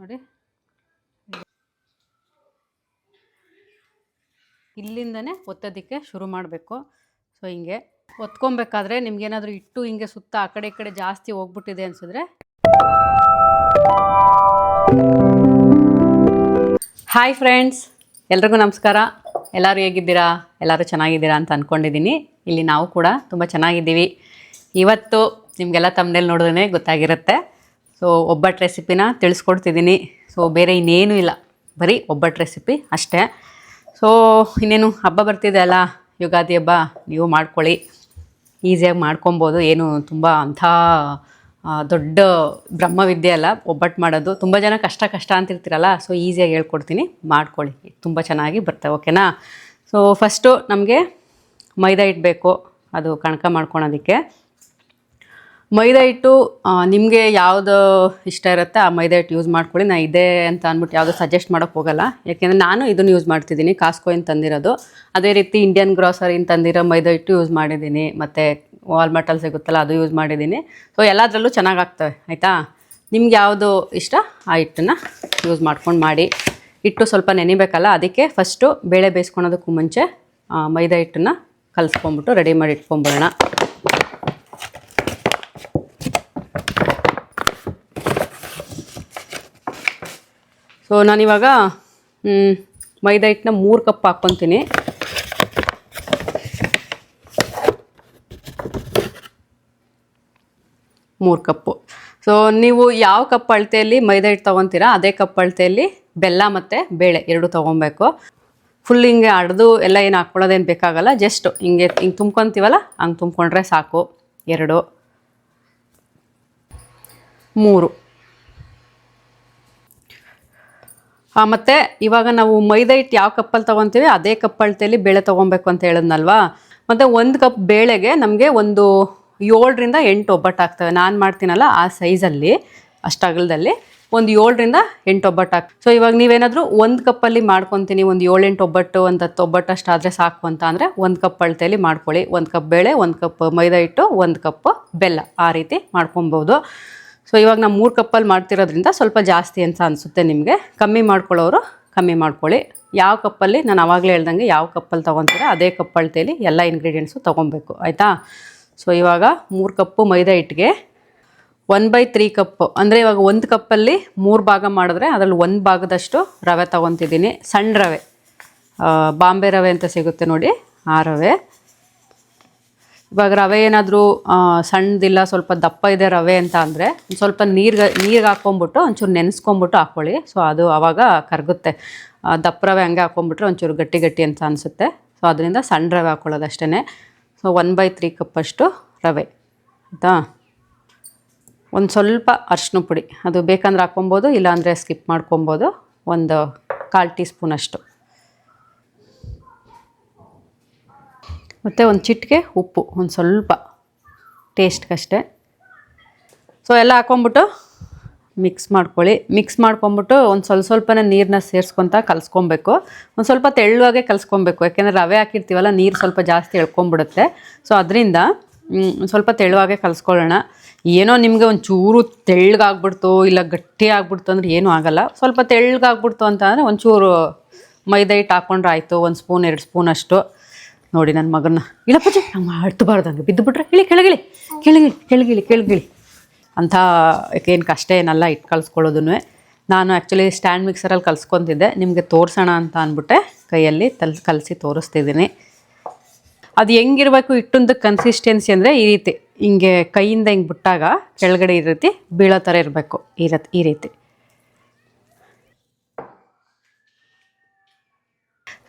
ನೋಡಿ. ಇಲ್ಲಿಂದನೇ ಒತ್ತೋದಕ್ಕೆ ಶುರು ಮಾಡಬೇಕು. ಸೊ ಹಿಂಗೆ ಒತ್ಕೊಬೇಕಾದ್ರೆ ನಿಮ್ಗೇನಾದರೂ ಇಟ್ಟು ಹಿಂಗೆ ಸುತ್ತ ಆ ಕಡೆ ಈ ಕಡೆ ಜಾಸ್ತಿ ಹೋಗ್ಬಿಟ್ಟಿದೆ ಅನ್ಸಿದ್ರೆ. ಹಾಯ್ ಫ್ರೆಂಡ್ಸ್ ಎಲ್ರಿಗೂ ನಮಸ್ಕಾರ. ಎಲ್ಲರೂ ಹೇಗಿದ್ದೀರಾ? ಎಲ್ಲರೂ ಚೆನ್ನಾಗಿದ್ದೀರಾ ಅಂತ ಅಂದ್ಕೊಂಡಿದ್ದೀನಿ ಇಲ್ಲಿ ನಾವು ಕೂಡ ತುಂಬ ಚೆನ್ನಾಗಿದ್ದೀವಿ. ಇವತ್ತು ನಿಮಗೆಲ್ಲ ತಮ್ಮನೇಲಿ ನೋಡಿದ್ರೆ ಗೊತ್ತಾಗಿರುತ್ತೆ. ಸೊ ಒಬ್ಬಟ್ಟು ರೆಸಿಪಿನ ತಿಳಿಸ್ಕೊಡ್ತಿದ್ದೀನಿ ಸೊ ಬೇರೆ ಇನ್ನೇನೂ ಇಲ್ಲ. ಬರೀ ಒಬ್ಬಟ್ಟು ರೆಸಿಪಿ ಅಷ್ಟೇ. ಸೊ ಇನ್ನೇನು ಹಬ್ಬ ಬರ್ತಿದೆ ಅಲ್ಲ? ಯುಗಾದಿ ಹಬ್ಬ, ನೀವು ಮಾಡ್ಕೊಳ್ಳಿ. ಈಸಿಯಾಗಿ ಮಾಡ್ಕೊಬೋದು. ಏನು ತುಂಬ ಅಂಥ ದೊಡ್ಡ ಬ್ರಹ್ಮವಿದ್ಯೆ ಅಲ್ಲ. ಒಬ್ಬಟ್ಟು ಮಾಡೋದು. ತುಂಬ ಜನ ಕಷ್ಟ ಕಷ್ಟ ಅಂತಿರ್ತೀರಲ್ಲ? ಸೊ ಈಸಿಯಾಗಿ ಹೇಳ್ಕೊಡ್ತೀನಿ. ಮಾಡ್ಕೊಳ್ಳಿ. ತುಂಬ ಚೆನ್ನಾಗಿ ಬರ್ತವೆ ಓಕೆನಾ ಸೊ ಫಸ್ಟು ನಮಗೆ ಮೈದಾ ಇಡಬೇಕು ಬೇಕು. ಅದು ಕಣಕ ಮಾಡ್ಕೊಳೋದಕ್ಕೆ. ಮೈದಾ ಹಿಟ್ಟು ನಿಮಗೆ ಯಾವುದು ಇಷ್ಟ ಇರುತ್ತೆ ಆ ಮೈದಾ ಹಿಟ್ಟು ಯೂಸ್ ಮಾಡ್ಕೊಳ್ಳಿ. ನಾನು ಇದೇ ಅಂತ ಅಂದ್ಬಿಟ್ಟು ಯಾವುದು ಸಜೆಸ್ಟ್ ಮಾಡೋಕ್ಕೆ ಹೋಗಲ್ಲ. ಯಾಕೆಂದರೆ ನಾನು ಇದನ್ನು ಯೂಸ್ ಮಾಡ್ತಿದ್ದೀನಿ ಕಾಸ್ಕೋಯಿನ್ ತಂದಿರೋದು. ಅದೇ ರೀತಿ ಇಂಡಿಯನ್ ಗ್ರಾಸರಿನ ತಂದಿರೋ ಮೈದಾ ಹಿಟ್ಟು ಯೂಸ್ ಮಾಡಿದ್ದೀನಿ. ಮತ್ತು ವಾಲ್ಮಾರ್ಟಲ್ಲಿ ಸಿಗುತ್ತಲ್ಲ ಅದು ಯೂಸ್ ಮಾಡಿದ್ದೀನಿ. ಸೊ ಎಲ್ಲದರಲ್ಲೂ ಚೆನ್ನಾಗಾಗ್ತವೆ ಆಯಿತಾ? ನಿಮ್ಗೆ ಯಾವುದು ಇಷ್ಟ, ಆ ಹಿಟ್ಟನ್ನು ಯೂಸ್ ಮಾಡ್ಕೊಂಡು ಮಾಡಿ. ಹಿಟ್ಟು ಸ್ವಲ್ಪ ನೆನಿಬೇಕಲ್ಲ, ಅದಕ್ಕೆ ಫಸ್ಟು ಬೇಳೆ ಬೇಯಿಸ್ಕೊಳೋದಕ್ಕೂ ಮುಂಚೆ ಮೈದಾ ಹಿಟ್ಟನ್ನು ಕಲಿಸ್ಕೊಂಬಿಟ್ಟು ರೆಡಿ ಮಾಡಿ ಇಟ್ಕೊಂಬಿಡೋಣ ಸೊ ನಾನಿವಾಗ ಮೈದಾ ಹಿಟ್ಟನ್ನ ಮೂರು ಕಪ್ ಹಾಕ್ಕೊತೀನಿ. ಮೂರು ಕಪ್ಪು. ಸೊ ನೀವು ಯಾವ ಕಪ್ ಅಳತೆಯಲ್ಲಿ ಮೈದಾ ಹಿಟ್ಟು ತೊಗೊತೀರಾ, ಅದೇ ಕಪ್ ಅಳತೆಯಲ್ಲಿ ಬೆಲ್ಲ ಮತ್ತು ಬೇಳೆ ಎರಡು ತೊಗೊಬೇಕು. ಫುಲ್ ಹಿಂಗೆ ಅಡ್ದು ಎಲ್ಲ ಏನು ಹಾಕ್ಕೊಳ್ಳೋದೇನು ಬೇಕಾಗಲ್ಲ ಜಸ್ಟ್ ಹಿಂಗೆ ಹಿಂಗೆ ತುಂಬ್ಕೊತೀವಲ್ಲ, ಹಂಗೆ ತುಂಬ್ಕೊಂಡ್ರೆ ಸಾಕು. ಎರಡು. ಮೂರು ಹಾಂ ಮತ್ತು ಇವಾಗ ನಾವು ಮೈದಾ ಹಿಟ್ಟು ಯಾವ ಕಪ್ಪಲ್ಲಿ ತೊಗೊತೀವಿ, ಅದೇ ಕಪ್ ಅಳತೆಯಲ್ಲಿ ಬೇಳೆ ತೊಗೊಬೇಕು ಅಂತ ಹೇಳಿದ್ನಲ್ವಾ? ಮತ್ತು ಒಂದು ಕಪ್ ಬೇಳೆಗೆ ನಮಗೆ ಒಂದು ಏಳರಿಂದ ಎಂಟು ಒಬ್ಬಟ್ಟು ಆಗ್ತವೆ. ನಾನು ಮಾಡ್ತೀನಲ್ಲ ಆ ಸೈಜಲ್ಲಿ ಅಷ್ಟು ಅಗಲದಲ್ಲಿ ಒಂದು ಏಳರಿಂದ ಎಂಟು ಒಬ್ಬಟ್ಟು ಹಾಕ್ ಸೊ ಇವಾಗ ನೀವೇನಾದರೂ ಒಂದು ಕಪ್ಪಲ್ಲಿ ಮಾಡ್ಕೊತೀನಿ, ಒಂದು ಏಳೆಂಟು ಒಬ್ಬಟ್ಟು, ಒಂದು ಹತ್ತು ಒಬ್ಬಟ್ಟು ಅಷ್ಟಾದರೆ ಸಾಕು ಅಂತ ಅಂದರೆ ಒಂದು ಕಪ್ ಅಳತೆಯಲ್ಲಿ ಮಾಡ್ಕೊಳ್ಳಿ. ಒಂದು ಕಪ್ ಬೇಳೆ, ಒಂದು ಕಪ್ ಮೈದಾ ಹಿಟ್ಟು, ಒಂದು ಕಪ್ ಬೆಲ್ಲ ಆ ರೀತಿ ಮಾಡ್ಕೊಬೋದು ಸೊ ಇವಾಗ ನಾವು ಮೂರು ಕಪ್ಪಲ್ಲಿ ಮಾಡ್ತಿರೋದ್ರಿಂದ ಸ್ವಲ್ಪ ಜಾಸ್ತಿ ಅಂತ ಅನಿಸುತ್ತೆ ನಿಮಗೆ. ಕಮ್ಮಿ ಮಾಡ್ಕೊಳ್ಳೋರು ಕಮ್ಮಿ ಮಾಡ್ಕೊಳ್ಳಿ. ಯಾವ ಕಪ್ಪಲ್ಲಿ, ನಾನು ಆವಾಗಲೇ ಹೇಳ್ದಂಗೆ ಯಾವ ಕಪ್ಪಲ್ಲಿ ತೊಗೊತೀರ ಅದೇ ಕಪ್ ಅಳತೆಯಲ್ಲಿ ಎಲ್ಲ ಇಂಗ್ರೀಡಿಯೆಂಟ್ಸು ತೊಗೊಬೇಕು, ಆಯಿತಾ? ಸೊ ಇವಾಗ ಮೂರು ಕಪ್ಪು ಮೈದಾ ಹಿಟ್ಟಿಗೆ ಒನ್ ಬೈ ತ್ರೀ ಕಪ್ಪು. ಅಂದರೆ ಇವಾಗ ಒಂದು ಕಪ್ಪಲ್ಲಿ ಮೂರು ಭಾಗ ಮಾಡಿದ್ರೆ ಅದರಲ್ಲಿ ಒಂದು ಭಾಗದಷ್ಟು ರವೆ ತೊಗೊತಿದ್ದೀನಿ. ಸಣ್ಣ ರವೆ ಬಾಂಬೆ ರವೆ ಅಂತ ಸಿಗುತ್ತೆ ನೋಡಿ, ಆ ರವೆ. ಇವಾಗ ರವೆ ಏನಾದರೂ ಸಣ್ಣದಿಲ್ಲ, ಸ್ವಲ್ಪ ದಪ್ಪ ಇದೆ ರವೆ ಅಂತ ಅಂದರೆ ಸ್ವಲ್ಪ ನೀರ್ಗೆ, ನೀರಿಗೆ ಹಾಕ್ಕೊಂಬಿಟ್ಟು ಒಂಚೂರು ನೆನೆಸ್ಕೊಂಬಿಟ್ಟು ಹಾಕ್ಕೊಳ್ಳಿ. ಸೊ ಅದು ಆವಾಗ ಕರಗುತ್ತೆ. ದಪ್ಪ ರವೆ ಹಂಗೆ ಹಾಕ್ಕೊಂಬಿಟ್ರೆ ಒಂಚೂರು ಗಟ್ಟಿ ಗಟ್ಟಿ ಅಂತ ಅನಿಸುತ್ತೆ. ಸೊ ಅದರಿಂದ ಸಣ್ಣ ರವೆ ಹಾಕ್ಕೊಳ್ಳೋದು ಅಷ್ಟೇ ಸೊ ಒನ್ ಬೈ ತ್ರೀ ಕಪ್ಪಷ್ಟು ರವೆ. ಆಯಿತಾ? ಒಂದು ಸ್ವಲ್ಪ ಅರ್ಶಿನ ಪುಡಿ. ಅದು ಬೇಕಂದ್ರೆ ಹಾಕ್ಕೊಬೋದು, ಇಲ್ಲಾಂದರೆ ಸ್ಕಿಪ್ ಮಾಡ್ಕೊಬೋದು. ಒಂದು ಕಾಲು ಟೀ ಸ್ಪೂನಷ್ಟು ಮತ್ತು ಒಂದು ಚಿಟಿಕೆ, ಉಪ್ಪು, ಒಂದು ಸ್ವಲ್ಪ ಟೇಸ್ಟ್ಗಷ್ಟೇ ಸೊ ಎಲ್ಲ ಹಾಕ್ಕೊಂಬಿಟ್ಟು ಮಿಕ್ಸ್ ಮಾಡ್ಕೊಳ್ಳಿ. ಮಿಕ್ಸ್ ಮಾಡ್ಕೊಂಬಿಟ್ಟು ಒಂದು ಸ್ವಲ್ಪ ಸ್ವಲ್ಪನೇ ನೀರನ್ನ ಸೇರಿಸ್ಕೊತ ಕಲಿಸ್ಕೊಬೇಕು. ಒಂದು ಸ್ವಲ್ಪ ತೆಳ್ಳುವಾಗೆ ಕಲಿಸ್ಕೊಬೇಕು. ಯಾಕೆಂದರೆ ರವೆ ಹಾಕಿರ್ತೀವಲ್ಲ, ನೀರು ಸ್ವಲ್ಪ ಜಾಸ್ತಿ ಎಳ್ಕೊಂಬಿಡುತ್ತೆ ಸೊ ಅದರಿಂದ ಸ್ವಲ್ಪ ತೆಳುವಾಗೆ ಕಲಿಸ್ಕೊಳ್ಳೋಣ. ಏನೋ ನಿಮಗೆ ಒಂದು ಚೂರು ತೆಳ್ಳಗಾಗ್ಬಿಡ್ತು ಇಲ್ಲ ಗಟ್ಟಿ ಆಗ್ಬಿಡ್ತು ಅಂದರೆ ಏನೂ ಆಗಲ್ಲ. ಸ್ವಲ್ಪ ತೆಳ್ಳಗಾಗ್ಬಿಡ್ತು ಅಂತ ಅಂದರೆ ಒಂಚೂರು ಮೈದಾ ಹಿಟ್ಟು ಹಾಕ್ಕೊಂಡ್ರೆ ಆಯಿತು. ಒಂದು ಸ್ಪೂನ್, ಎರಡು ಸ್ಪೂನ್ ಅಷ್ಟು. ನೋಡಿ ನನ್ನ ಮಗನ ಇಳಪ್ಪಜ್ಜಿ ಹಂಗೆ ಮಾಡ್ತಬಾರ್ದು ಹಂಗೆ ಬಿದ್ದು ಬಿಟ್ರೆ ಇಳಿ ಕೆಳಗಿಳಿ ಕೆಳಗಿಳಿ ಕೆಳಗಿಳಿ ಕೆಳಗಿಳಿ ಅಂಥ ಏನು ಕಷ್ಟ ಏನಲ್ಲ ಇಟ್ಟು ಕಲಿಸ್ಕೊಳ್ಳೋದನ್ನು ನಾನು ಆ್ಯಕ್ಚುಲಿ ಸ್ಟ್ಯಾಂಡ್ ಮಿಕ್ಸರಲ್ಲಿ ಕಲ್ಸ್ಕೊತಿದ್ದೆ. ನಿಮಗೆ ತೋರಿಸೋಣ ಅಂತ ಅಂದ್ಬಿಟ್ಟೆ. ಕೈಯಲ್ಲಿ ತಲ್ ಕಲಸಿ ತೋರಿಸ್ತಿದ್ದೀನಿ. ಅದು ಹೆಂಗಿರಬೇಕು ಇಟ್ಟೊಂದು ಕನ್ಸಿಸ್ಟೆನ್ಸಿ ಅಂದರೆ ಈ ರೀತಿ. ಹಿಂಗೆ ಕೈಯಿಂದ ಹಿಂಗೆ ಬಿಟ್ಟಾಗ ಕೆಳಗಡೆ ಈ ರೀತಿ ಬೀಳೋ ಥರ ಇರಬೇಕು. ಈ ರೀತಿ ಈ ರೀತಿ.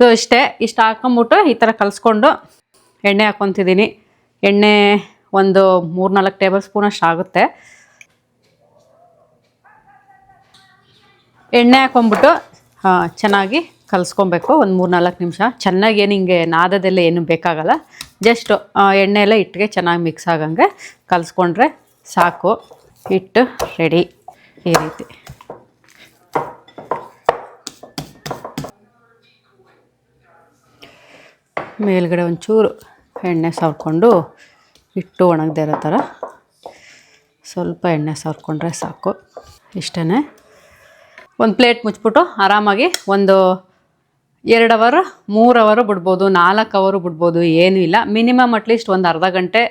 ಸೊ ಇಷ್ಟೇ. ಇಷ್ಟು ಹಾಕೊಂಬಿಟ್ಟು ಈ ಥರ ಕಲಿಸ್ಕೊಂಡು ಎಣ್ಣೆ ಹಾಕ್ಕೊತಿದ್ದೀನಿ ಎಣ್ಣೆ ಒಂದು ಮೂರ್ನಾಲ್ಕು ಟೇಬಲ್ ಸ್ಪೂನ್ ಅಷ್ಟು ಆಗುತ್ತೆ. ಎಣ್ಣೆ ಹಾಕೊಂಬಿಟ್ಟು ಚೆನ್ನಾಗಿ ಕಲಿಸ್ಕೊಬೇಕು. ಒಂದು ಮೂರು ನಾಲ್ಕು ನಿಮಿಷ. ಚೆನ್ನಾಗಿ ಏನು ಹಿಂಗೆ ನಾದದೆಲ್ಲ ಏನು ಬೇಕಾಗಲ್ಲ. ಜಸ್ಟ್ ಎಣ್ಣೆ ಎಲ್ಲ ಹಿಟ್ಟಿಗೆ ಚೆನ್ನಾಗಿ ಮಿಕ್ಸ್ ಆಗಂಗೆ ಕಲಿಸ್ಕೊಂಡ್ರೆ ಸಾಕು. ಹಿಟ್ಟು ರೆಡಿ. ಈ ರೀತಿ. ಮೇಲ್ಗಡೆ ಒಂಚೂರು ಎಣ್ಣೆ ಸವರ್ಕೊಂಡು ಹಿಟ್ಟು ಒಣಗದೇ ಇರೋ ಥರ ಸ್ವಲ್ಪ ಎಣ್ಣೆ ಸವರ್ಕೊಂಡ್ರೆ ಸಾಕು. ಇಷ್ಟೇ ಒಂದು ಪ್ಲೇಟ್ ಮುಚ್ಬಿಟ್ಟು ಆರಾಮಾಗಿ ಒಂದು ಎರಡು ಅವರು ಮೂರು ಅವರು ಬಿಡ್ಬೋದು ನಾಲ್ಕು ಅವರು ಬಿಡ್ಬೋದು, ಏನೂ ಇಲ್ಲ. ಮಿನಿಮಮ್ ಅಟ್ಲೀಸ್ಟ್ ಒಂದು ಅರ್ಧ ಗಂಟೆ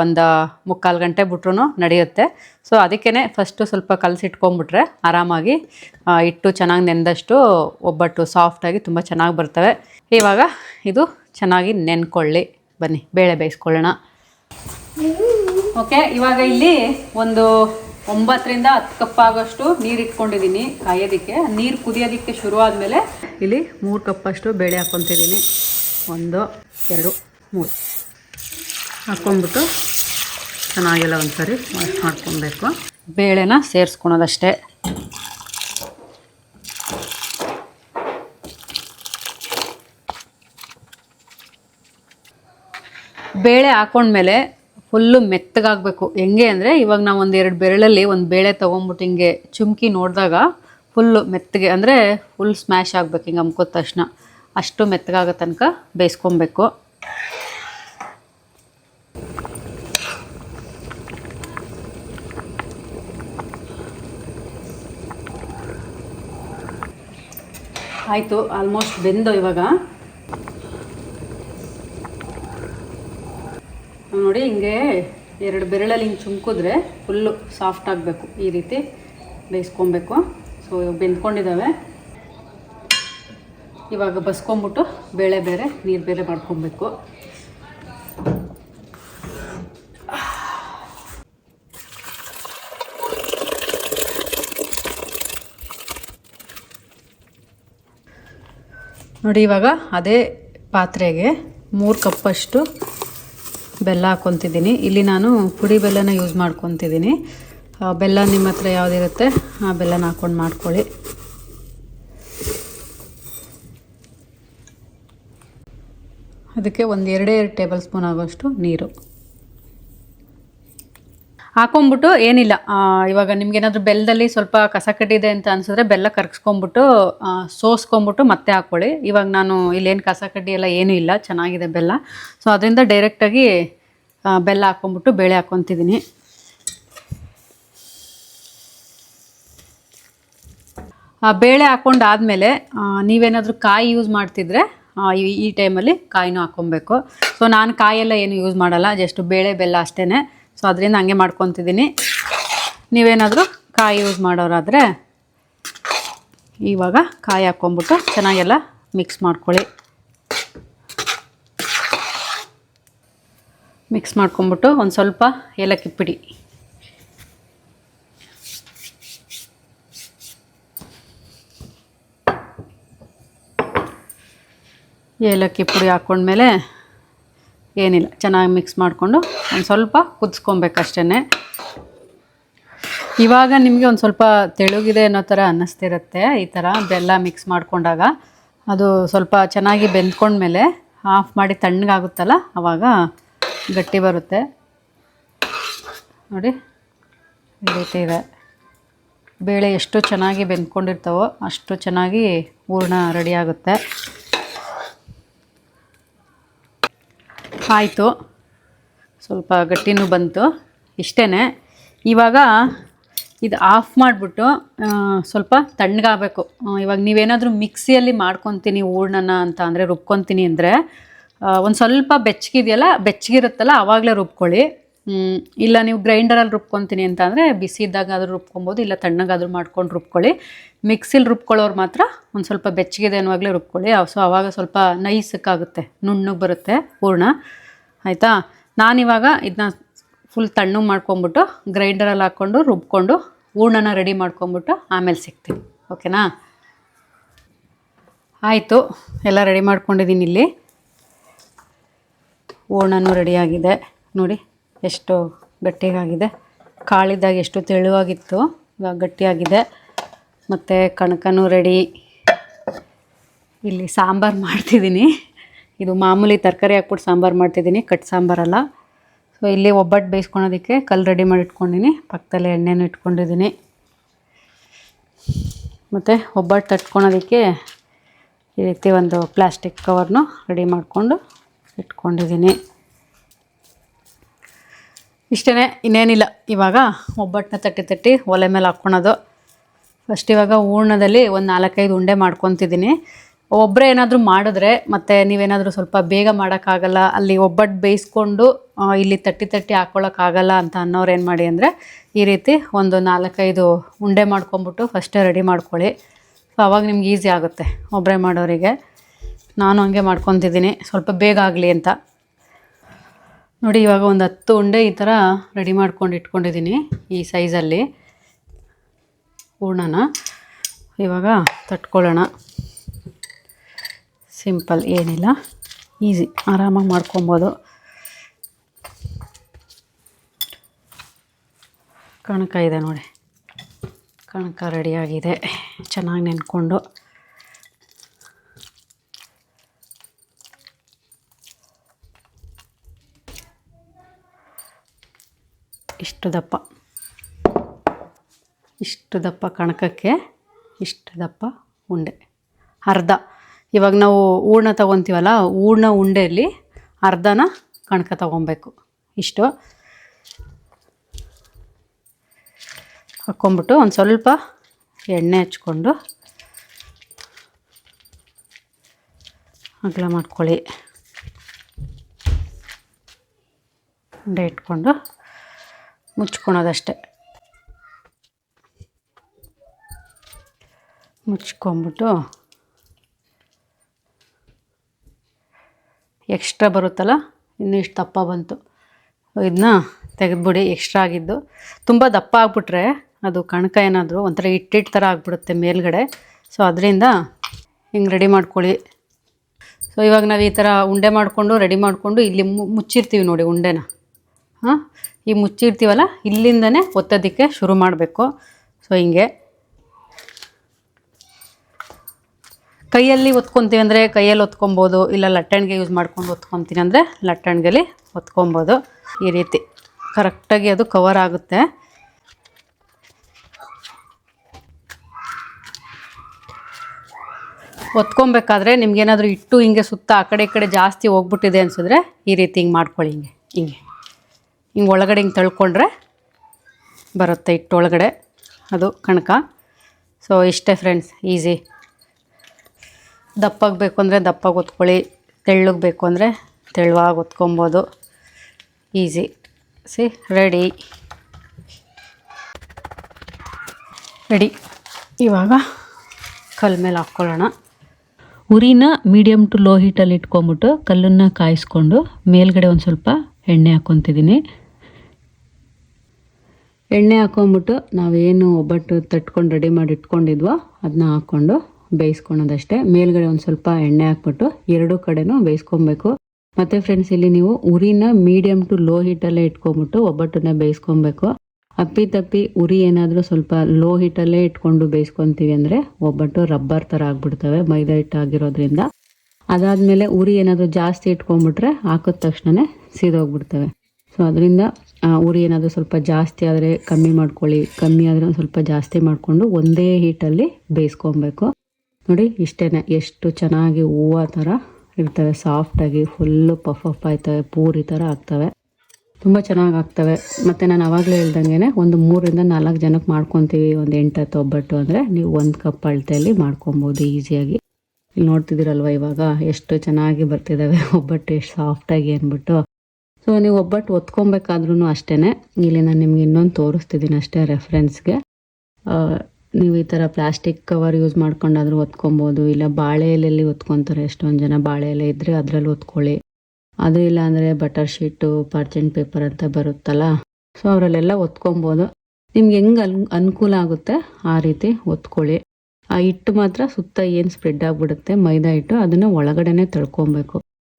ಒಂದು ಮುಕ್ಕಾಲು ಗಂಟೆ ಬಿಟ್ರೂ ನಡೆಯುತ್ತೆ. ಸೊ ಅದಕ್ಕೇ ಫಸ್ಟು ಸ್ವಲ್ಪ ಕಲಸಿಟ್ಕೊಂಬಿಟ್ರೆ ಆರಾಮಾಗಿ ಇಟ್ಟು ಚೆನ್ನಾಗಿ ನೆಂದಷ್ಟು ಒಬ್ಬಟ್ಟು ಸಾಫ್ಟಾಗಿ ತುಂಬ ಚೆನ್ನಾಗಿ ಬರ್ತವೆ. ಇವಾಗ ಇದು ಚೆನ್ನಾಗಿ ನೆನ್ಕೊಳ್ಳಿ. ಬನ್ನಿ, ಬೇಳೆ ಬೇಯಿಸ್ಕೊಳ್ಳೋಣ. ಓಕೆ ಇವಾಗ ಇಲ್ಲಿ ಒಂದು ಒಂಬತ್ತರಿಂದ ಹತ್ತು ಕಪ್ ಆಗೋಷ್ಟು ನೀರು ಇಟ್ಕೊಂಡಿದ್ದೀನಿ ಕಾಯೋದಕ್ಕೆ. ನೀರು ಕುದಿಯೋದಕ್ಕೆ ಶುರು ಆದಮೇಲೆ ಇಲ್ಲಿ ಮೂರು ಕಪ್ಪಷ್ಟು ಬೇಳೆ ಹಾಕ್ಕೊತಿದ್ದೀನಿ ಒಂದು, ಎರಡು, ಮೂರು. ಹಾಕ್ಕೊಂಡ್ಬಿಟ್ಟು ಚೆನ್ನಾಗೆಲ್ಲ ಒಂದ್ಸರಿ ವಾಶ್ ಮಾಡ್ಕೊಬೇಕು. ಬೇಳೆನ ಸೇರಿಸ್ಕೊಳೋದಷ್ಟೇ. ಬೇಳೆ ಹಾಕೊಂಡ್ಮೇಲೆ ಫುಲ್ಲು ಮೆತ್ತಗಾಗಬೇಕು. ಹೆಂಗೆ ಅಂದರೆ ಇವಾಗ ನಾವು ಒಂದು ಎರಡು ಬೆರಳಲ್ಲಿ ಒಂದು ಬೇಳೆ ತೊಗೊಂಬಿಟ್ಟು ಹಿಂಗೆ ಚುಮ್ಕಿ ನೋಡಿದಾಗ ಫುಲ್ಲು ಮೆತ್ತಗೆ ಅಂದರೆ ಫುಲ್ ಸ್ಮ್ಯಾಶ್ ಆಗಬೇಕು ಹಿಂಗೆ ಅಮ್ಕೋದ ತಕ್ಷಣ. ಅಷ್ಟು ಮೆತ್ತಗಾಗೋ ತನಕ ಬೇಯಿಸ್ಕೊಬೇಕು. ಆಯಿತು ಆಲ್ಮೋಸ್ಟ್ ಬೆಂದು ಇವಾಗ. ನೋಡಿ, ಹಿಂಗೆ ಎರಡು ಬೆರಳಲ್ಲಿ ಹಿಂಗೆ ಚುಮ್ಕಿದ್ರೆ ಫುಲ್ಲು ಸಾಫ್ಟ್ ಆಗಬೇಕು ಈ ರೀತಿ ಬೇಯಿಸ್ಕೊಬೇಕು. ಸೊ ಬೆಂದ್ಕೊಂಡಿದ್ದಾವೆ ಇವಾಗ ಬಸ್ಕೊಂಬಿಟ್ಟು ಬೇಳೆ ಬೇರೆ, ನೀರು ಬೇರೆ ಮಾಡ್ಕೊಬೇಕು. ನೋಡಿ ಇವಾಗ ಅದೇ ಪಾತ್ರೆಗೆ ಮೂರು ಕಪ್ಪಷ್ಟು ಬೆಲ್ಲ ಹಾಕ್ಕೊತಿದ್ದೀನಿ ಇಲ್ಲಿ ನಾನು ಪುಡಿ ಬೆಲ್ಲನ ಯೂಸ್ ಮಾಡ್ಕೊತಿದ್ದೀನಿ. ಬೆಲ್ಲ ನಿಮ್ಮ ಹತ್ರ ಯಾವುದಿರುತ್ತೆ ಆ ಬೆಲ್ಲನ ಹಾಕ್ಕೊಂಡು ಮಾಡ್ಕೊಳ್ಳಿ. ಅದಕ್ಕೆ ಒಂದು ಎರಡೇ ಎರಡು ಟೇಬಲ್ ಸ್ಪೂನ್ ಆಗೋಷ್ಟು ನೀರು. ಹಾಕೊಂಬಿಟ್ಟು ಏನಿಲ್ಲ ಇವಾಗ ನಿಮ್ಗೇನಾದ್ರೂ ಬೆಲ್ಲದಲ್ಲಿ ಸ್ವಲ್ಪ ಕಸ ಕಟ್ಟಿದೆ ಅಂತ ಅನಿಸಿದ್ರೆ ಬೆಲ್ಲ ಕರ್ಗಿಸ್ಕೊಂಬಿಟ್ಟು ಸೋಸ್ಕೊಂಬಿಟ್ಟು ಮತ್ತೆ ಹಾಕ್ಕೊಳ್ಳಿ ಇವಾಗ ನಾನು ಇಲ್ಲೇನು ಕಸ ಕಡ್ಡಿ ಎಲ್ಲ ಏನೂ ಇಲ್ಲ, ಚೆನ್ನಾಗಿದೆ ಬೆಲ್ಲ. ಸೊ ಅದರಿಂದ ಡೈರೆಕ್ಟಾಗಿ ಬೆಲ್ಲ ಹಾಕ್ಕೊಂಬಿಟ್ಟು ಬೇಳೆ ಹಾಕ್ಕೊತಿದ್ದೀನಿ ಬೇಳೆ ಹಾಕ್ಕೊಂಡಾದಮೇಲೆ ನೀವೇನಾದರೂ ಕಾಯಿ ಯೂಸ್ ಮಾಡ್ತಿದ್ರೆ ಈ ಟೈಮಲ್ಲಿ ಕಾಯಿನೂ ಹಾಕ್ಕೊಬೇಕು ಸೊ ನಾನು ಕಾಯೆಲ್ಲ ಏನು ಯೂಸ್ ಮಾಡಲ್ಲ ಜಸ್ಟ್ ಬೇಳೆ, ಬೆಲ್ಲ ಅಷ್ಟೇ ಸೊ ಅದರಿಂದ ಹಂಗೆ ಮಾಡ್ಕೊತಿದ್ದೀನಿ. ನೀವೇನಾದರೂ ಕಾಯಿ ಯೂಸ್ ಮಾಡೋರಾದರೆ ಇವಾಗ ಕಾಯಿ ಹಾಕ್ಕೊಂಬಿಟ್ಟು ಚೆನ್ನಾಗೆಲ್ಲ ಮಿಕ್ಸ್ ಮಾಡ್ಕೊಳ್ಳಿ. ಮಿಕ್ಸ್ ಮಾಡ್ಕೊಂಬಿಟ್ಟು ಒಂದು ಸ್ವಲ್ಪ ಏಲಕ್ಕಿ ಪುಡಿ. ಏಲಕ್ಕಿ ಪುಡಿ ಹಾಕ್ಕೊಂಡ್ಮೇಲೆ ಏನಿಲ್ಲ, ಚೆನ್ನಾಗಿ ಮಿಕ್ಸ್ ಮಾಡಿಕೊಂಡು ಒಂದು ಸ್ವಲ್ಪ ಕುದಿಸ್ಕೊಬೇಕಷ್ಟೇ ಇವಾಗ ನಿಮಗೆ ಒಂದು ಸ್ವಲ್ಪ ತೆಳುಗಿದೆ ಅನ್ನೋ ಥರ ಅನ್ನಿಸ್ತಿರುತ್ತೆ ಈ ಥರ ಬೆಲ್ಲ ಮಿಕ್ಸ್ ಮಾಡ್ಕೊಂಡಾಗ. ಅದು ಸ್ವಲ್ಪ ಚೆನ್ನಾಗಿ ಬೆಂದ್ಕೊಂಡ್ಮೇಲೆ ಆಫ್ ಮಾಡಿ ತಣ್ಣಗಾಗುತ್ತಲ್ಲ ಆವಾಗ ಗಟ್ಟಿ ಬರುತ್ತೆ. ನೋಡಿ, ಈ ರೀತಿ ಇದೆ. ಬೇಳೆ ಎಷ್ಟು ಚೆನ್ನಾಗಿ ಬೆಂದ್ಕೊಂಡಿರ್ತಾವೋ ಅಷ್ಟು ಚೆನ್ನಾಗಿ ಹೂರ್ಣ ರೆಡಿಯಾಗುತ್ತೆ ಆಯಿತು. ಸ್ವಲ್ಪ ಗಟ್ಟಿನೂ ಬಂತು ಇಷ್ಟೇ ಇವಾಗ ಇದು ಆಫ್ ಮಾಡಿಬಿಟ್ಟು ಸ್ವಲ್ಪ ತಣ್ಣಗಾಗಬೇಕು. ಇವಾಗ ನೀವೇನಾದರೂ ಮಿಕ್ಸಿಯಲ್ಲಿ ಮಾಡ್ಕೊತೀನಿ ಹೂರ್ಣನ ಅಂತ ಅಂದರೆ ರುಬ್ಕೊತೀನಿ ಅಂದರೆ ಒಂದು ಸ್ವಲ್ಪ ಬೆಚ್ಚಗಿದೆಯಲ್ಲ, ಬೆಚ್ಚಗಿರುತ್ತಲ್ಲ ಆವಾಗಲೇ ರುಬ್ಕೊಳ್ಳಿ. ಇಲ್ಲ ನೀವು ಗ್ರೈಂಡರಲ್ಲಿ ರುಬ್ಕೊತೀನಿ ಅಂತ ಅಂದರೆ ಬಿಸಿ ಇದ್ದಾಗ ಆದರೂ ರುಬ್ಕೊಬೋದು, ಇಲ್ಲ ತಣ್ಣಗಾದರೂ ಮಾಡ್ಕೊಂಡು ರುಬ್ಕೊಳ್ಳಿ. ಮಿಕ್ಸಿಲಿ ರುಬ್ಕೊಳ್ಳೋರು ಮಾತ್ರ ಒಂದು ಸ್ವಲ್ಪ ಬೆಚ್ಚಗಿದೆ ಅನ್ನುವಾಗಲೇ ರುಬ್ಕೊಳ್ಳಿ. ಸೊ ಆವಾಗ ಸ್ವಲ್ಪ ನೈಸಕ್ಕಾಗುತ್ತೆ, ನುಣ್ಣಗೆ ಬರುತ್ತೆ ಹೂರ್ಣ. ಆಯಿತಾ? ನಾನಿವಾಗ ಇದನ್ನ ಫುಲ್ ತಣ್ಣು ಮಾಡ್ಕೊಂಬಿಟ್ಟು ಗ್ರೈಂಡರಲ್ಲಿ ಹಾಕ್ಕೊಂಡು, ರುಬ್ಕೊಂಡು, ಹೂರ್ಣನ ರೆಡಿ ಮಾಡ್ಕೊಂಬಿಟ್ಟು ಆಮೇಲೆ ಸಿಗ್ತೀನಿ. ಓಕೆನಾ ಆಯಿತು. ಎಲ್ಲ ರೆಡಿ ಮಾಡ್ಕೊಂಡಿದ್ದೀನಿ ಇಲ್ಲಿ. ಹೂರ್ಣನೂ ರೆಡಿಯಾಗಿದೆ ನೋಡಿ, ಎಷ್ಟು ಗಟ್ಟಿಯಾಗಿದೆ. ಕಾಳಿದ್ದಾಗ ಎಷ್ಟು ತೆಳುವಾಗಿತ್ತು, ಇವಾಗ ಗಟ್ಟಿಯಾಗಿದೆ. ಮತ್ತು ಕಣಕನೂ ರೆಡಿ ಇಲ್ಲಿ ಸಾಂಬಾರು ಮಾಡ್ತಿದ್ದೀನಿ ಇದು ಮಾಮೂಲಿ ತರಕಾರಿ ಹಾಕ್ಬಿಟ್ಟು ಸಾಂಬಾರು ಮಾಡ್ತಿದ್ದೀನಿ, ಕಟ್ ಸಾಂಬಾರಲ್ಲ ಸೊ ಇಲ್ಲಿ ಒಬ್ಬಟ್ಟು ಬೇಯಿಸ್ಕೊಳೋದಕ್ಕೆ ಕಲ್ಲು ರೆಡಿ ಮಾಡಿ ಇಟ್ಕೊಂಡಿನಿ, ಪಕ್ಕದಲ್ಲೇ ಎಣ್ಣೆನೂ ಇಟ್ಕೊಂಡಿದ್ದೀನಿ. ಮತ್ತು ಒಬ್ಬಟ್ಟು ತಟ್ಕೊಳೋದಕ್ಕೆ ಈ ರೀತಿ ಒಂದು ಪ್ಲಾಸ್ಟಿಕ್ ಕವರ್ನು ರೆಡಿ ಮಾಡಿಕೊಂಡು ಇಟ್ಕೊಂಡಿದ್ದೀನಿ. ಇಷ್ಟೇ ಇನ್ನೇನಿಲ್ಲ. ಇವಾಗ ಒಬ್ಬಟ್ಟನ್ನ ತಟ್ಟಿ ತಟ್ಟಿ ಒಲೆ ಮೇಲೆ ಹಾಕ್ಕೊಳೋದು. ಫಸ್ಟ್ ಇವಾಗ ಹೂರ್ಣದಲ್ಲಿ ಒಂದು ನಾಲ್ಕೈದು ಉಂಡೆ ಮಾಡ್ಕೊತಿದ್ದೀನಿ. ಒಬ್ಬರೇ ಏನಾದರೂ ಮಾಡಿದ್ರೆ ಮತ್ತು ನೀವೇನಾದರೂ ಸ್ವಲ್ಪ ಬೇಗ ಮಾಡೋಕ್ಕಾಗಲ್ಲ, ಅಲ್ಲಿ ಒಬ್ಬಟ್ಟು ಬೇಯಿಸ್ಕೊಂಡು ಇಲ್ಲಿ ತಟ್ಟಿ ತಟ್ಟಿ ಹಾಕ್ಕೊಳಕ್ಕಾಗಲ್ಲ ಅಂತ ಅನ್ನೋರು ಏನು ಮಾಡಿ ಅಂದರೆ ಈ ರೀತಿ ಒಂದು ನಾಲ್ಕೈದು ಉಂಡೆ ಮಾಡ್ಕೊಂಬಿಟ್ಟು ಫಸ್ಟೇ ರೆಡಿ ಮಾಡ್ಕೊಳ್ಳಿ. ಸೊ ಅವಾಗ ನಿಮ್ಗೆ ಈಸಿ ಆಗುತ್ತೆ ಒಬ್ಬರೇ ಮಾಡೋರಿಗೆ. ನಾನು ಹಂಗೆ ಮಾಡ್ಕೊತಿದ್ದೀನಿ. ಸ್ವಲ್ಪ ಬೇಗ ಆಗಲಿ ಅಂತ. ನೋಡಿ, ಇವಾಗ ಒಂದು ಹತ್ತು ಉಂಡೆ ಈ ಥರ ರೆಡಿ ಮಾಡ್ಕೊಂಡು ಇಟ್ಕೊಂಡಿದ್ದೀನಿ ಈ ಸೈಜಲ್ಲಿ ಹೂರ್ಣನ ಇವಾಗ ತಟ್ಕೊಳ್ಳೋಣ. ಸಿಂಪಲ್ ಏನಿಲ್ಲ. ಈಸಿ ಆರಾಮಾಗಿ ಮಾಡ್ಕೊಬೋದು. ಕಣಕ ಇದೆ ನೋಡಿ. ಕಣಕ ರೆಡಿಯಾಗಿದೆ ಚೆನ್ನಾಗಿ ನೆನ್ಕೊಂಡು. ಇಷ್ಟು ದಪ್ಪ. ಇಷ್ಟು ದಪ್ಪ ಕಣಕಕ್ಕೆ, ಇಷ್ಟು ದಪ್ಪ ಉಂಡೆ. ಅರ್ಧ. ಇವಾಗ ನಾವು ಹೂರ್ಣ ತೊಗೊತೀವಲ್ಲ, ಹೂರ್ಣ ಉಂಡೆಯಲ್ಲಿ ಅರ್ಧನ ಕಣಕ ತೊಗೊಬೇಕು. ಇಷ್ಟು. ಹಾಕ್ಕೊಂಬಿಟ್ಟು ಒಂದು ಸ್ವಲ್ಪ ಎಣ್ಣೆ ಹಚ್ಕೊಂಡು ಅಗಲ ಮಾಡ್ಕೊಳ್ಳಿ. ಉಂಡೆ ಇಟ್ಕೊಂಡು ಮುಚ್ಕೊಳೋದಷ್ಟೆ ಮುಚ್ಕೊಂಬಿಟ್ಟು ಎಕ್ಸ್ಟ್ರಾ ಬರುತ್ತಲ್ಲ? ಇನ್ನೂ ಇಷ್ಟು ದಪ್ಪ ಬಂತು. ಇದನ್ನ ತೆಗೆದ್ಬಿಡಿ, ಎಕ್ಸ್ಟ್ರಾ ಆಗಿದ್ದು. ತುಂಬ ದಪ್ಪ ಆಗಿಬಿಟ್ರೆ ಅದು ಕಣಕ ಏನಾದರೂ ಒಂಥರ ಇಟ್ಟಿಟ್ಟು ಥರ ಆಗಿಬಿಡುತ್ತೆ ಮೇಲ್ಗಡೆ. ಸೊ ಅದರಿಂದ ಹಿಂಗೆ ರೆಡಿ ಮಾಡ್ಕೊಳ್ಳಿ. ಸೊ ಇವಾಗ ನಾವು ಈ ಥರ ಉಂಡೆ ಮಾಡಿಕೊಂಡು ರೆಡಿ ಮಾಡಿಕೊಂಡು ಇಲ್ಲಿ ಮುಚ್ಚಿರ್ತೀವಿ ನೋಡಿ ಉಂಡೆನ. ಹಾಂ? ಈ ಮುಚ್ಚಿರ್ತೀವಲ್ಲ, ಇಲ್ಲಿಂದನೇ ಒತ್ತೋದಕ್ಕೆ ಶುರು ಮಾಡಬೇಕು. ಸೊ ಹಿಂಗೆ. ಕೈಯಲ್ಲಿ ಒತ್ಕೊತೀವಿ ಅಂದರೆ ಕೈಯಲ್ಲಿ ಒತ್ಕೊಬೋದು, ಇಲ್ಲ ಲಟ್ಟಣಿಗೆ ಯೂಸ್ ಮಾಡ್ಕೊಂಡು ಒತ್ಕೊತೀನಿ ಅಂದರೆ ಲಟ್ಟಣಿಗೆಲಿ ಒತ್ಕೊಬೋದು. ಈ ರೀತಿ ಕರೆಕ್ಟಾಗಿ ಅದು ಕವರ್ ಆಗುತ್ತೆ. ಒತ್ಕೊಬೇಕಾದ್ರೆ ನಿಮ್ಗೇನಾದರೂ ಇಟ್ಟು ಹಿಂಗೆ ಸುತ್ತ ಆ ಕಡೆ ಈ ಕಡೆ ಜಾಸ್ತಿ ಹೋಗ್ಬಿಟ್ಟಿದೆ ಅನಿಸಿದ್ರೆ ಈ ರೀತಿ ಹಿಂಗೆ ಮಾಡ್ಕೊಳ್ಳಿ ಹಿಂಗೆ. ಹಿಂಗೆ. ಹಿಂಗೆ ಒಳಗಡೆ ಹಿಂಗೆ ತಳ್ಕೊಂಡ್ರೆ ಬರುತ್ತೆ ಇಟ್ಟು ಒಳಗಡೆ ಅದು ಕಣಕ. ಸೊ ಇಷ್ಟೇ ಫ್ರೆಂಡ್ಸ್ ಈಸಿ ದಪ್ಪಗೆ ಬೇಕು ಅಂದರೆ ದಪ್ಪಗೆ ಒತ್ಕೊಳ್ಳಿ ತೆಳ್ಳಗೆ ಬೇಕು ಅಂದರೆ ತೆಳುವಾಗಿ ಒತ್ಕೊಬೋದು ಈಸಿ. C, ready. ರೆಡಿ. ಇವಾಗ ಕಲ್ ಮೇಲೆ ಹಾಕ್ಕೊಳ್ಳೋಣ. ಉರಿನ ಮೀಡಿಯಮ್ ಟು ಲೋ ಹೀಟಲ್ಲಿ ಇಟ್ಕೊಂಬಿಟ್ಟು ಕಲ್ಲನ್ನು ಕಾಯಿಸ್ಕೊಂಡು ಮೇಲ್ಗಡೆ ಒಂದು ಸ್ವಲ್ಪ ಎಣ್ಣೆ ಹಾಕ್ಕೊತಿದ್ದೀನಿ. ಎಣ್ಣೆ ಹಾಕೊಂಬಿಟ್ಟು ನಾವೇನು ಒಬ್ಬಟ್ಟು ತಟ್ಕೊಂಡು ರೆಡಿ ಮಾಡಿ ಇಟ್ಕೊಂಡಿದ್ವೋ ಅದನ್ನ ಹಾಕ್ಕೊಂಡು ಬೇಯಿಸ್ಕೊಳೋದಷ್ಟೇ ಮೇಲ್ಗಡೆ ಒಂದು ಸ್ವಲ್ಪ ಎಣ್ಣೆ ಹಾಕ್ಬಿಟ್ಟು ಎರಡೂ ಕಡೆನೂ ಬೇಯಿಸ್ಕೊಬೇಕು. ಮತ್ತು ಫ್ರೆಂಡ್ಸ್ ಇಲ್ಲಿ ನೀವು ಉರಿನ ಮೀಡಿಯಮ್ ಟು ಲೋ ಹೀಟಲ್ಲೇ ಇಟ್ಕೊಂಬಿಟ್ಟು ಒಬ್ಬಟ್ಟನ್ನ ಬೇಯಿಸ್ಕೊಬೇಕು. ಅಪ್ಪಿ ತಪ್ಪಿ ಉರಿ ಏನಾದರೂ ಸ್ವಲ್ಪ ಲೋ ಹೀಟಲ್ಲೇ ಇಟ್ಕೊಂಡು ಬೇಯಿಸ್ಕೊತೀವಿ ಅಂದರೆ ಒಬ್ಬಟ್ಟು ರಬ್ಬರ್ ಥರ ಆಗ್ಬಿಡ್ತವೆ, ಮೈದಾ ಹಿಟ್ಟು ಆಗಿರೋದ್ರಿಂದ. ಅದಾದಮೇಲೆ ಉರಿ ಏನಾದರೂ ಜಾಸ್ತಿ ಇಟ್ಕೊಂಬಿಟ್ರೆ ಹಾಕಿದ ತಕ್ಷಣವೇ ಸೀದೋಗ್ಬಿಡ್ತವೆ. ಸೊ ಅದರಿಂದ ಉರಿ ಏನಾದರೂ ಸ್ವಲ್ಪ ಜಾಸ್ತಿ ಆದರೆ ಕಮ್ಮಿ ಮಾಡ್ಕೊಳ್ಳಿ, ಕಮ್ಮಿ ಆದರೆ ಸ್ವಲ್ಪ ಜಾಸ್ತಿ ಮಾಡಿಕೊಂಡು ಒಂದೇ ಹೀಟಲ್ಲಿ ಬೇಯಿಸ್ಕೊಬೇಕು. ನೋಡಿ ಇಷ್ಟೇ ಎಷ್ಟು ಚೆನ್ನಾಗಿ ಹೂವು ಥರ ಇರ್ತವೆ. ಸಾಫ್ಟಾಗಿ ಫುಲ್ಲು ಪಫ್ ಅಪ್ ಆಯ್ತವೆ. ಪೂರಿ ಥರ ಆಗ್ತವೆ. ತುಂಬ ಚೆನ್ನಾಗಿ ಆಗ್ತವೆ. ಮತ್ತು ನಾನು ಆವಾಗಲೇ ಹೇಳ್ದಂಗೆ ಒಂದು ಮೂರರಿಂದ ನಾಲ್ಕು ಜನಕ್ಕೆ ಮಾಡ್ಕೊತೀವಿ. ಒಂದು ಎಂಟು ಹತ್ತು ಒಬ್ಬಟ್ಟು ಅಂದರೆ ನೀವು ಒಂದು ಕಪ್ ಅಳತೆಯಲ್ಲಿ ಮಾಡ್ಕೊಬೋದು ಈಸಿಯಾಗಿ. ಇಲ್ಲಿ ನೋಡ್ತಿದ್ದೀರಲ್ವ ಇವಾಗ ಎಷ್ಟು ಚೆನ್ನಾಗಿ ಬರ್ತಿದ್ದಾವೆ ಒಬ್ಬಟ್ಟು ಎಷ್ಟು ಸಾಫ್ಟಾಗಿ ಅಂದ್ಬಿಟ್ಟು. ಸೊ ನೀವು ಒಬ್ಬಟ್ಟು ಒತ್ಕೊಬೇಕಾದ್ರೂ ಅಷ್ಟೇ ಇಲ್ಲಿ ನಾನು ನಿಮ್ಗೆ ಇನ್ನೊಂದು ತೋರಿಸ್ತಿದ್ದೀನಿ ಅಷ್ಟೇ ರೆಫರೆನ್ಸ್ಗೆ ನೀವು ಈ ಥರ ಪ್ಲಾಸ್ಟಿಕ್ ಕವರ್ ಯೂಸ್ ಮಾಡ್ಕೊಂಡಾದ್ರೂ ಒತ್ಕೊಬೋದು ಇಲ್ಲ ಬಾಳೆ ಎಲೆಯಲ್ಲಿ ಒತ್ಕೊತಾರೆ ಎಷ್ಟೊಂದು ಜನ ಬಾಳೆ ಎಲೆ ಇದ್ದರೆ ಅದರಲ್ಲಿ ಒತ್ಕೊಳ್ಳಿ ಅದು ಇಲ್ಲ ಅಂದರೆ ಬಟರ್ ಶೀಟು ಪಾರ್ಚೆಂಟ್ ಪೇಪರ್ ಅಂತ ಬರುತ್ತಲ್ಲ ಸೊ ಅವರಲ್ಲೆಲ್ಲ ಒತ್ಕೊಬೋದು ನಿಮ್ಗೆ ಹೆಂಗೆ ಅನ್, ಅನುಕೂಲ ಆಗುತ್ತೆ ಆ ರೀತಿ ಒತ್ಕೊಳ್ಳಿ ಆ ಹಿಟ್ಟು ಮಾತ್ರ ಸುತ್ತ ಏನು ಸ್ಪ್ರೆಡ್ ಆಗಿಬಿಡುತ್ತೆ, ಮೈದಾ ಹಿಟ್ಟು ಅದನ್ನು ಒಳಗಡೆನೆ ತಳ್ಕೊಬೇಕು.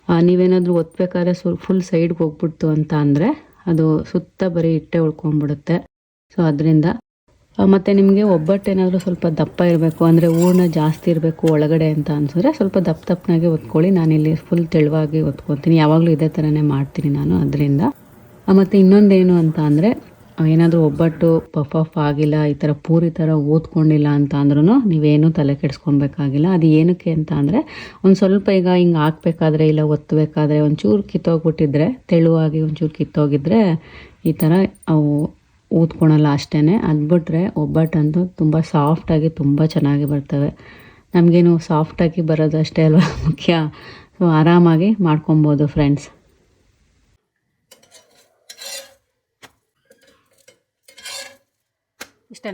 ನೀವೇನಾದರೂ ಒತ್ಬೇಕಾದ್ರೆ ಸು ಫುಲ್ ಸೈಡ್ಗೆ ಹೋಗ್ಬಿಡ್ತು ಅಂತ ಅಂದರೆ ಅದು ಸುತ್ತ ಬರೀ ಹಿಟ್ಟೆ ಉಳ್ಕೊಂಬಿಡುತ್ತೆ ಸೊ ಅದರಿಂದ ಮತ್ತು ನಿಮಗೆ ಒಬ್ಬಟ್ಟೇನಾದರೂ ಸ್ವಲ್ಪ ದಪ್ಪ ಇರಬೇಕು, ಅಂದರೆ ಹೂರ್ಣ ಜಾಸ್ತಿ ಇರಬೇಕು ಒಳಗಡೆ ಅಂತ ಅನ್ಸಿದ್ರೆ ಸ್ವಲ್ಪ ದಪ್ಪ ದಪ್ಪನಾಗೆ ಒತ್ಕೊಳ್ಳಿ ನಾನಿಲ್ಲಿ ಫುಲ್ ತೆಳುವಾಗಿ ಒತ್ಕೊತೀನಿ ಯಾವಾಗಲೂ ಇದೇ ಥರನೇ ಮಾಡ್ತೀನಿ ನಾನು ಅದರಿಂದ. ಮತ್ತು ಇನ್ನೊಂದೇನು ಅಂತ ಅಂದರೆ ಏನಾದರೂ ಒಬ್ಬಟ್ಟು ಪಫ್ ಆಫ್ ಆಗಿಲ್ಲ, ಈ ಥರ ಪೂರಿ ಥರ ಓದ್ಕೊಂಡಿಲ್ಲ ಅಂತ ಅಂದ್ರೂ ನೀವೇನು ತಲೆ ಕೆಡಿಸ್ಕೊಳ್ಬೇಕಾಗಿಲ್ಲ ಅದು ಏನಕ್ಕೆ ಅಂತ ಅಂದರೆ, ಒಂದು ಸ್ವಲ್ಪ ಈಗ ಹಿಂಗೆ ಹಾಕ್ಬೇಕಾದ್ರೆ ಇಲ್ಲ ಒತ್ತಬೇಕಾದ್ರೆ ಒಂಚೂರು ಕಿತ್ತೋಗ್ಬಿಟ್ಟಿದ್ರೆ, ತೆಳುವಾಗಿ ಒಂಚೂರು ಕಿತ್ತೋಗಿದ್ರೆ ಈ ಥರ ಅವು ಊದ್ಕೊಳಲ್ಲ ಅಷ್ಟೇ ಅದು ಬಿಟ್ಟರೆ ಒಬ್ಬಟ್ಟಂತೂ ತುಂಬ ಸಾಫ್ಟಾಗಿ ತುಂಬ ಚೆನ್ನಾಗಿ ಬರ್ತವೆ. ನಮಗೇನು ಸಾಫ್ಟಾಗಿ ಬರೋದು ಅಷ್ಟೇ ಅಲ್ವಾ? ಮುಖ್ಯ. ಸೊ ಆರಾಮಾಗಿ ಮಾಡ್ಕೊಬೋದು ಫ್ರೆಂಡ್ಸ್ ಇಷ್ಟೇ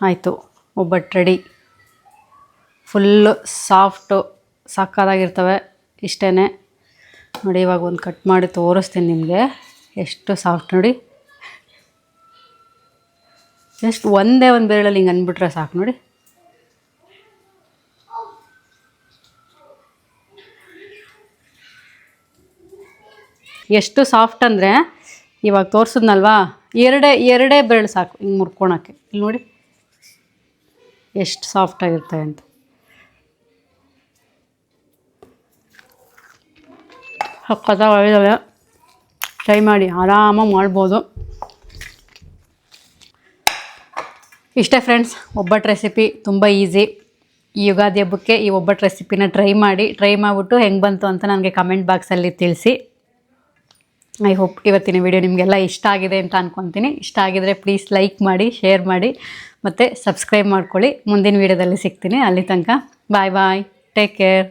ಆಯಿತು. ಒಬ್ಬಟ್ಟು ರೆಡಿ ಫುಲ್ಲು ಸಾಫ್ಟು ಸಕ್ಕತ್ತಾಗಿರ್ತವೆ ಇಷ್ಟೇ ನೋಡಿ, ಇವಾಗ ಒಂದು ಕಟ್ ಮಾಡಿ ತೋರಿಸ್ತೀನಿ ನಿಮಗೆ. ಎಷ್ಟು ಸಾಫ್ಟ್ ನೋಡಿ. ಜಸ್ಟ್ ಒಂದೇ ಒಂದು ಬೆರಳಲ್ಲಿ ಹಿಂಗೆ ಅಂದ್ಬಿಟ್ರೆ ಸಾಕು ನೋಡಿ. ಎಷ್ಟು ಸಾಫ್ಟ್ ಅಂದರೆ, ಇವಾಗ ತೋರಿಸಿದ್ನಲ್ವಾ? ಎರಡೇ ಎರಡೇ ಬೆರಳು ಸಾಕು ಹಿಂಗೆ ಮುರ್ಕೊಳಕ್ಕೆ. ಇಲ್ಲಿ ನೋಡಿ. ಎಷ್ಟು ಸಾಫ್ಟಾಗಿರ್ತವೆ ಅಂತ. ಸಕ್ಕತ್ತಾಗಿದ್ದಾವೆ ಟ್ರೈ ಮಾಡಿ ಆರಾಮಾಗಿ ಮಾಡ್ಬೋದು. ಇಷ್ಟೇ ಫ್ರೆಂಡ್ಸ್ ಒಬ್ಬಟ್ಟು ರೆಸಿಪಿ ತುಂಬ ಈಸಿ ಈ ಯುಗಾದಿ ಹಬ್ಬಕ್ಕೆ ಈ ಒಬ್ಬಟ್ಟು ರೆಸಿಪಿನ ಟ್ರೈ ಮಾಡಿ ಟ್ರೈ ಮಾಡಿಬಿಟ್ಟು ಹೆಂಗೆ ಬಂತು ಅಂತ ನನಗೆ ಕಮೆಂಟ್ ಬಾಕ್ಸಲ್ಲಿ ತಿಳಿಸಿ. ಐ ಹೋಪ್ ಇವತ್ತಿನ ವಿಡಿಯೋ ನಿಮಗೆಲ್ಲ ಇಷ್ಟ ಆಗಿದೆ ಅಂತ ಅನ್ಕೊತೀನಿ. ಇಷ್ಟ ಆಗಿದರೆ ಪ್ಲೀಸ್ ಲೈಕ್ ಮಾಡಿ ಶೇರ್ ಮಾಡಿ, ಮತ್ತು ಸಬ್ಸ್ಕ್ರೈಬ್ ಮಾಡ್ಕೊಳ್ಳಿ. ಮುಂದಿನ ವೀಡಿಯೋದಲ್ಲಿ ಸಿಗ್ತೀನಿ. ಅಲ್ಲಿ ತನಕ ಬಾಯ್ ಬಾಯ್ ಟೇಕ್ ಕೇರ್